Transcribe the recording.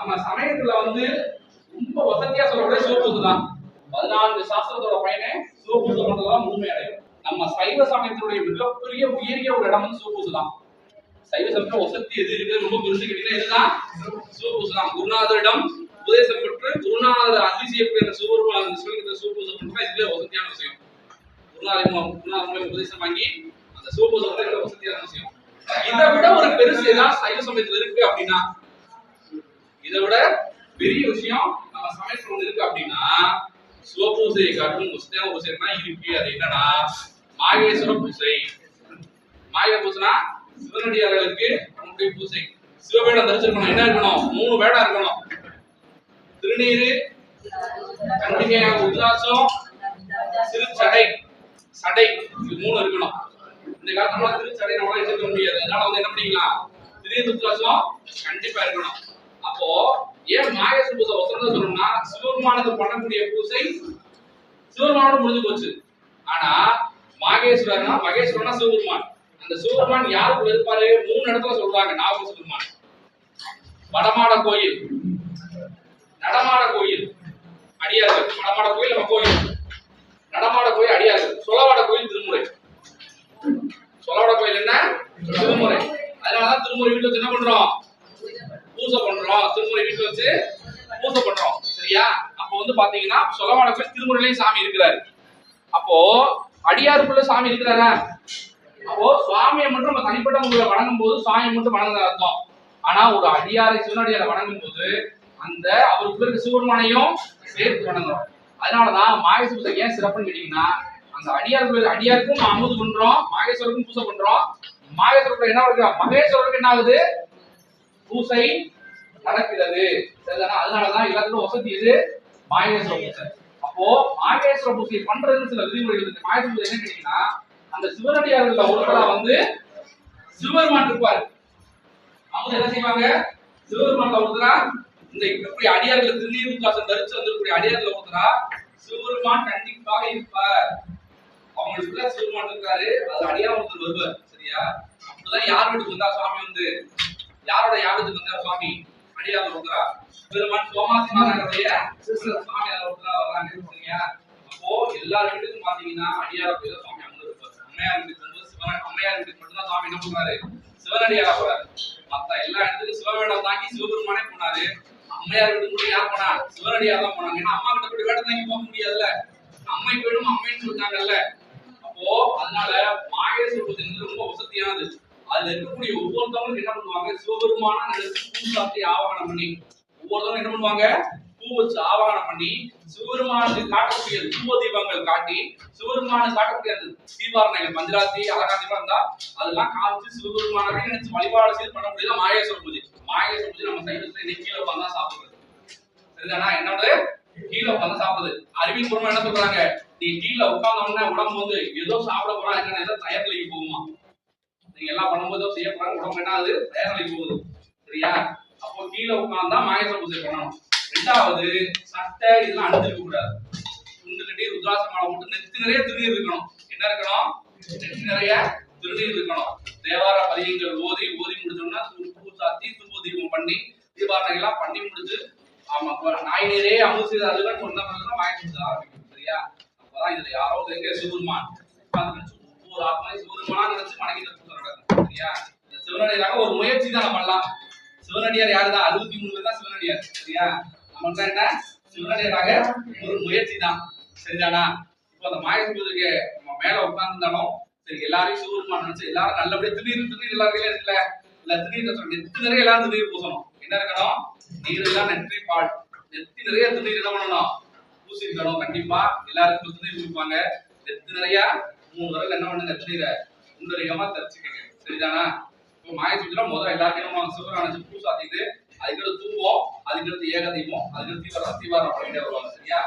நம்ம சமயத்துல வந்து ரொம்ப வசதியா சொல்லக்கூடிய சிவபூசை தான் பதினான்கு சாஸ்திரத்தோட பயனை சிவபூசை பண்றதுதான் முழுமை அடையும். நம்ம சைவ சமயத்தினுடைய மிகப்பெரிய உயரிய ஒரு இடம் வந்து சிவபூசை தான் சைவ சமயத்துல வசதி எது இருக்கு ரொம்ப பெருசு கேட்டீங்கன்னா இதுதான் சிவபூசை தான் குருநாதரிடம் உபதேசம் பெற்று குருநாதர் அருளி செய்யக்கூடிய சிவபெருமான சிவலிங்கத்தை சிவபூசை பண்றா இதுல வசதியான விஷயம். குருநாதர் குருநாதர் உபதேசம் வாங்கி அந்த சிவபூசை வந்து வசதியான விஷயம். இதை விட ஒரு பெருசு ஏதாவது சைவ சமயத்துல இருக்கு அப்படின்னா இதை விட பெரிய விஷயம் நம்ம சமயத்துல ஒண்ணு இருக்கு அப்படின்னா சிவபூசையை காட்டும் சுத்தான பூசை தான் இருக்கு? அது என்னன்னா மாகேஸ்வர பூசை. மாய பூசைனா சிவனடியார்களுக்கு நம்முடைய பூசை. சிவவேடம் தரிச்சிருக்கணும் என்ன இருக்கணும்? மூணு வேடம் இருக்கணும். திருநீரு கண்டிகையாக உல்லாசம் சிறு சடை. சடை இது மூணு இருக்கணும். இந்த காலத்துல திரு நம்மளால வச்சிருக்க முடியாது. அதனால வந்து என்ன பண்ணிக்கலாம்? திடீர் உல்லாசம் கண்டிப்பா இருக்கணும். அப்போ ஏன் மாயச பூசை வசனம் சொல்லணும்னா சிவபெருமானுக்கு பண்ணக்கூடிய பூசை சிவபெருமானோட முடிஞ்சு போச்சு. ஆனா மாகேஸ்வரனா மகேஸ்வரனா சிவபெருமான். அந்த சிவபெருமான் யாருக்குள்ள இருப்பாரு மூணு இடத்துல சொல்றாங்க நாகூர் சிவபெருமான். வடமாட கோயில். நடமாட கோயில். அடியார்கள். வடமாட கோயில் நம்ம கோயில். நடமாட கோயில் அடியார்கள். சொலவாட கோயில் திருமுறை. சொலவாட கோயில் என்ன? திருமுறை. அதனாலதான் திருமுறை வீட்டுல என்ன பண்றோம்? பூசை பண்றோம் திருமுறை வீட்டுல வச்சு பூசை பண்றோம். சரியா? அப்போ வந்து பாத்தீங்கன்னா சொலவாட கோயில் திருமுறையிலையும் சாமி இருக்கிறாரு. அப்போ அடியாருக்குள்ள சாமி இருக்கிறாரா? அப்போ சுவாமியை மட்டும் நம்ம தனிப்பட்ட முறையில வணங்கும் போது சுவாமியை மட்டும் வணங்குற அர்த்தம். ஆனா ஒரு அடியாரை சிவனடியாரை வணங்கும் போது அந்த அவருக்கு இருக்க சிவபெருமானையும் சேர்த்து வணங்குறோம். அதனாலதான் மாகேஸ்வர ஏன் சிறப்புன்னு கேட்டீங்கன்னா அந்த அடியாருக்கு அடியாருக்கும் நம்ம அமுது பண்றோம் மாகேஸ்வரருக்கும் பூஜை பண்றோம். மாகேஸ்வரருக்கு என்ன ஆகுது மகேஸ்வரருக்கு என்ன ஆகுது? பூசை நடக்கிறது. சரிதானா? அதனாலதான் எல்லாத்துக்கும் வசதி இது மாயேஸ்வர பூசை. அப்போ மாயேஸ்வர பூசை பண்றதுன்னு சில விதிமுறைகள் இருக்கு. மாயேஸ்வர பூசை என்ன கேட்டீங்கன்னா அந்த சிவனடியார்கள்ல ஒருத்தரா வந்து சிவபெருமான் இருப்பாரு. அவங்க என்ன செய்வாங்க? சிவபெருமான்ல ஒருத்தரா இந்த இப்படி அடியார்கள் திருநீர்வாசம் தரிச்சு வந்திருக்கக்கூடிய அடியார்கள் ஒருத்தரா சிவபெருமான் கண்டிப்பாக இருப்பார். அவங்களுக்குள்ள சிவபெருமான் இருக்காரு. அது அடியார் ஒருத்தர் வருவார். சரியா? அப்படிதான் யார் வீட்டுக்கு வந்தா சுவாமி வந்து யாரோட யாகத்துக்கு வந்தார் சுவாமி? அடியார் ஒருத்தரா? பெருமான் சோமாசிமாரனுடைய சுவாமி அதுல வர்றாங்க சரியா அப்போ எல்லா வீட்டுக்கும் பாத்தீங்கன்னா அடியார போய் தான் சுவாமி அங்க இருப்பாரு. அம்மையார் வீட்டுக்கு வந்து சிவன் அம்மையார் வீட்டுக்கு மட்டும் தான் சுவாமி என்ன பண்றாரு சிவனடியாரா போறாரு. மத்த எல்லா இடத்துக்கும் சிவவேடம் தாங்கி சிவபெருமானே போனாரு. அம்மையார் வீட்டுக்கு கூட யார் போனா? சிவனடியார் தான் போனாங்க. ஏன்னா அம்மா கிட்ட போய் வேடம் தாங்கி போக முடியாதுல்ல. அம்மை போயிடும் அம்மைன்னு சொல்லிட்டாங்கல்ல. அப்போ அதனால மாகேஸ்வர வந்து ரொம்ப வசதியானது. அதுல இருக்கக்கூடிய ஒவ்வொருத்தவங்களும் என்ன பண்ணுவாங்க? சிவபெருமான பூ சாத்தி ஆவாகனம் பண்ணி ஒவ்வொருத்தவங்க என்ன பண்ணுவாங்க? பூ வச்சு ஆவாகனம் பண்ணி சிவபெருமானுக்கு காட்டக்கூடிய தூப தீபங்கள் காட்டி சிவபெருமானுக்கு காட்டக்கூடிய அந்த தீபாரணங்கள் மந்திராத்தி அலங்காரமா இருந்தா அதெல்லாம் காமிச்சு சிவபெருமானவே நினைச்சு வழிபாடு செய்து பண்ண முடியாது மாயேஸ்வர பூஜை. மாயேஸ்வர பூஜை நம்ம சைவத்துல இன்னைக்கு கீழே உட்கார்ந்து தான் சாப்பிடுறது. சரிதானா? என்னோட கீழே உட்காந்து சாப்பிடுது அறிவியல் பூர்வமா என்ன சொல்றாங்க? நீ கீழே உட்கார்ந்தோம்னா உடம்பு வந்து ஏதோ சாப்பிட போறா என்ன ஏதோ தயார் போகுமா? நீங்க எல்லாம் பண்ணும்போது செய்ய போறாங்க. உடம்பு என்ன ஆகுது? போகுது. சரியா? அப்போ கீழே உட்கார்ந்தா மாயச பூஜை பண்ணணும். ரெண்டாவது சட்டை இதெல்லாம் அணிஞ்சிருக்க கூடாது. துண்டு கட்டி மட்டும் மாலை நிறைய திருநீர் இருக்கணும். என்ன இருக்கணும்? நெத்து நிறைய திருநீர் இருக்கணும். தேவார பதியங்கள் ஓதி ஓதி முடிச்சோம்னா பூ- சாத்தி தூப தீபம் பண்ணி தீபாரணை எல்லாம் பண்ணி முடிச்சு ஆமா நாய் நீரே அமுது செய்த அதுதான் சொன்ன பிறகுதான் வாங்கி கொடுத்து ஆரம்பிக்கும். சரியா? அப்பதான் இதுல யாரோ எங்க சிவருமான் ஒவ்வொரு ஆத்மாவையும் சிவருமானா நினைச்சு வணங்கிட்டு சரியா இந்த சிவனடியாக ஒரு முயற்சி தான் நம்ம பண்ணலாம். சிவனடியார் யாருதான்? அறுபத்தி மூணு பேர் தான் சிவனடியார் சரியா? நம்ம என்ன? சிவனடியாராக ஒரு முயற்சி தான். சரிதானா? இப்போ அந்த மாய நம்ம மேல உட்கார்ந்துருந்தாலும் சரி எல்லாரையும் சிவபெருமான் நினைச்சு எல்லாரும் நல்லபடியா திடீர் திடீர் எல்லாருக்கும் இருக்குல்ல? இல்ல திடீர் சொல்றேன் நெத்தி நிறைய எல்லாரும் திடீர் பூசணும். என்ன இருக்கணும்? நீர் எல்லாம் நெற்றி பால். நெத்தி நிறைய திடீர் என்ன பண்ணணும்? பூசிருக்கணும் கண்டிப்பா. எல்லாருக்கும் திடீர் கொடுப்பாங்க நெத்து நிறைய மூணு வரல என்ன பண்ணுங்க? திடீரை உண்டரிகமா தரிச்சுக்கங்க சரிதானா இப்போ மாய பூஜைல முதல்ல எல்லாத்தையும் சிவரான வச்சு பூ சாத்திட்டு அதுக்கடுத்து தூவோம் அதுக்கடுத்து ஏகதீபம் அதுக்கடுத்து தீவிரம் தீவாரம் பண்ணிட்டே வருவாங்க சரியா?